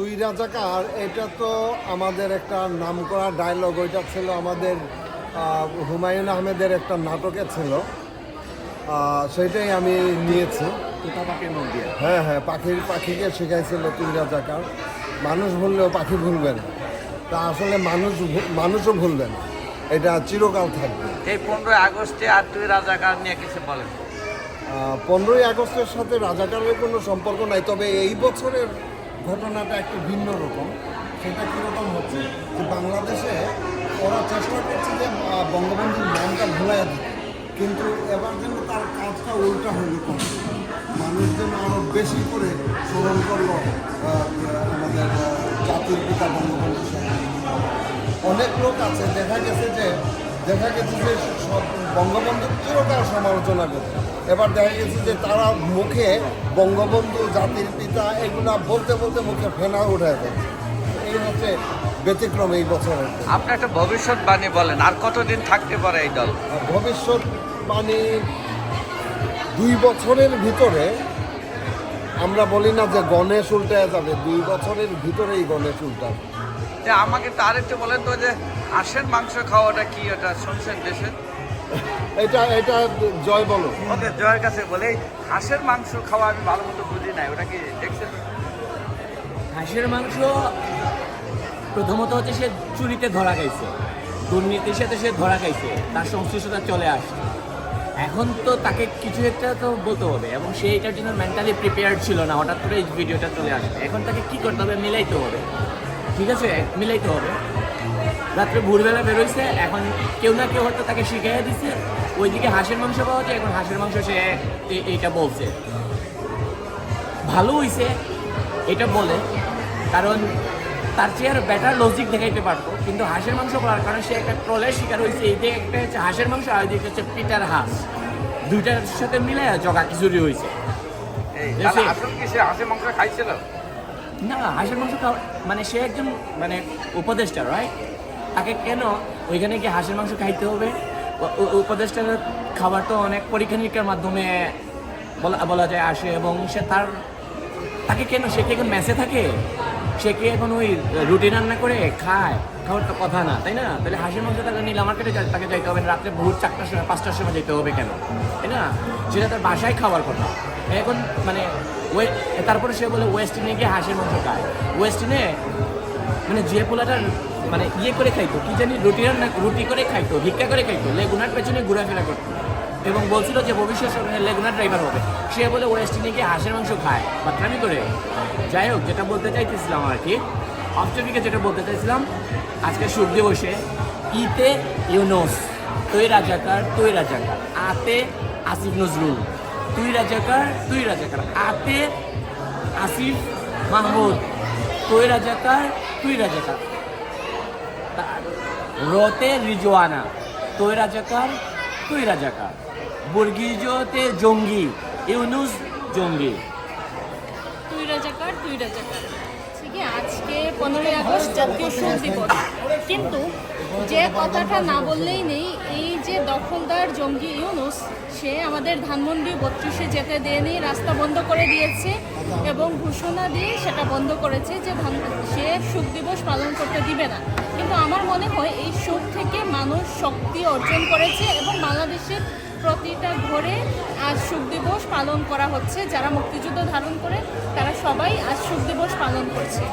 তুই রাজাকার এটা তো আমাদের একটা নামকরা ডায়লগ ওইটা ছিল আমাদের হুমায়ুন আহমেদের একটা নাটকে ছিল। সেটাই আমি নিয়েছি। হ্যাঁ হ্যাঁ পাখির পাখিকে শেখাইছিল তুই রাজাকার। মানুষ ভুললেও পাখি ভুলবে না। তা আসলে মানুষ মানুষও ভুলবে না। এটা চিরকাল থাকবে। এই পনেরোই আগস্টে আর তুই রাজাকার নিয়ে কিছু বলেন। পনেরোই আগস্টের সাথে রাজাকারের কোনো সম্পর্ক নাই তবে এই বছরের ঘটনাটা একটু ভিন্ন রকম। সেটা কীরকম হচ্ছে যে বাংলাদেশে ওরা চেষ্টা করছে যে বঙ্গবন্ধুর নামটা ভুলাই দিতে। কিন্তু এবার যেন তার কাজটা উল্টা হইল কম মানুষ যেন আরও বেশি করে স্মরণ করল আমাদের জাতির পিতা বঙ্গবন্ধু অনেক লোক আছে, দেখা গেছে যে দেখা গেছে যে বঙ্গবন্ধুর চিরকাল সমালোচনা করছে। এবার দেখা গেছে যে তারা মুখে বঙ্গবন্ধু জাতির পিতা এগুলা বলতে বলতে মুখে ফেনা উঠে যাচ্ছে এই হচ্ছে ব্যতিক্রম এই বছরের। আপনি একটা ভবিষ্যৎবাণী বলেন আর কতদিন থাকতে পারে এই দল? আর ভবিষ্যৎ বাণী দুই বছরের ভিতরে আমরা বলি না যে গণেশ উল্টে যাবে দুই বছরের ভিতরেই গণেশ উল্টাবে। যে আমাকে তার একটু বলেন তো যে হাঁসের মাংস খাওয়াটা কি ওটা শুনছেন দেশে? এটা এটা জয় বলো। ওদের জয়ের কাছে বলে হাঁসের মাংস খাওয়া আমি ভালো মতো বুঝি নাই ওটা কি দেখছেন? হাঁসের মাংস প্রথমত হচ্ছে সে চুরিতে ধরা খাইছে দুর্নীতির সাথে সে ধরা খাইছে তার সংশ্লিষ্টতা চলে আসছে। এখন তো তাকে কিছু একটা তো বলতে হবে এবং সে এটার জন্য মেন্টালি প্রিপেয়ার ছিল না হঠাৎ করে এই ভিডিওটা চলে আসবে। এখন তাকে কি করতে হবে মিলাইতে হবে। ঠিক আছে মিলাইতে হবে। রাত্রে ভোরবেলা বেরোইছে এখন কেউ না কেউ হয়তো তাকে শিখাইয়া দিচ্ছে ওইদিকে হাঁসের মাংস পাওয়া যায় এখন হাঁসের মাংস সে এইটা বলছে। ভালো হইছে এটা বলে কারণ তার চেয়ে আর বেটার লজিক দেখাইতে পারতো। কিন্তু হাঁসের মাংস বলার কারণে সে একটা ট্রলের শিকার হয়েছে এই যে একটা হচ্ছে হাঁসের মাংস আর ওইদিকে হচ্ছে পিটার হাঁস। দুইটার সাথে মিলে জগা খিচুড়ি হয়েছে হাঁসের মাংস খাইছিল? না, হাঁসের মাংস খাওয়া মানে সে একজন মানে উপদেষ্টা রাইট তাকে কেন ওইখানে গিয়ে হাঁসের মাংস খাইতে হবে? উপদেষ্টার খাবার তো অনেক পরীক্ষা নিরীক্ষার মাধ্যমে বলা বলা যায় আসে এবং সে তার তাকে কেন সে কি এখন মেসে থাকে? সে কি এখন ওই রুটি রান্না করে খায়? খাওয়ার তো কথা না, তাই না? তাহলে হাঁসের মাংস তাকে নীলা মার্কেটে যা- তাকে যাইতে হবে রাত্রে ভোর চারটার সময়, পাঁচটার সময় যেতে হবে কেন? তাই না? সেটা তার বাসায় খাওয়ার কথা। এখন মানে ওয়ে, তারপরে সে বলে ওয়েস্টিনে গিয়ে হাঁসের মাংস খায়। ওয়েস্টিনে মানে যে পোলাটার মানে ইয়ে করে খাইতো, কি জানি রুটি রান্না, রুটি করে খাইতো, ভিক্ষা করে খাইতো, লেগুনার পেছনে ঘোরাফেরা করতো। এবং বলছিল যে ভবিষ্যৎ লেগুনার ড্রাইভার হবে। সে বলে ওয়েস্টিনে গিয়ে হাঁসের মাংস খায়। বাতরামি করে। যাই হোক, যেটা বলতে চাইতেছিলাম আর কি অফ যেটা বলতে চাইছিলাম, আজকে সূর্য বসে, ইতে ইউনোস, তুই রাজাকার তুই রাজাকার, আতে আসিফ নজরুল, তুই রাজাকার তুই রাজাকার, আতে আসিফ মাহমুদ, তুই রাজাকার তুই রাজাকার। রতে রিজওয়ানা, তুই রাজাকার তুই রাজাকার। বর্গিজতে জঙ্গি, ইউনুস জঙ্গি। তুই রাজাকার তুই রাজাকার। আজকে পনেরোই আগস্ট জাতীয় শোক দিবস। কিন্তু যে কথাটা না বললেই নেই, এই যে দখলদার জঙ্গি ইউনুস, সে আমাদের ধানমন্ডি বত্রিশে যেতে দেয়নি, রাস্তা বন্ধ করে দিয়েছে এবং ঘোষণা দিয়ে সেটা বন্ধ করেছে যে ধান, সে শোক দিবস পালন করতে দিবে না। কিন্তু আমার মনে হয়, এই শোক থেকে মানুষ শক্তি অর্জন করেছে এবং বাংলাদেশের প্রতিটা ঘরে আজ দিবস পালন করা হচ্ছে। যারা মুক্তিযুদ্ধ ধারণ করে, তারা সবাই আজ দিবস পালন করছে।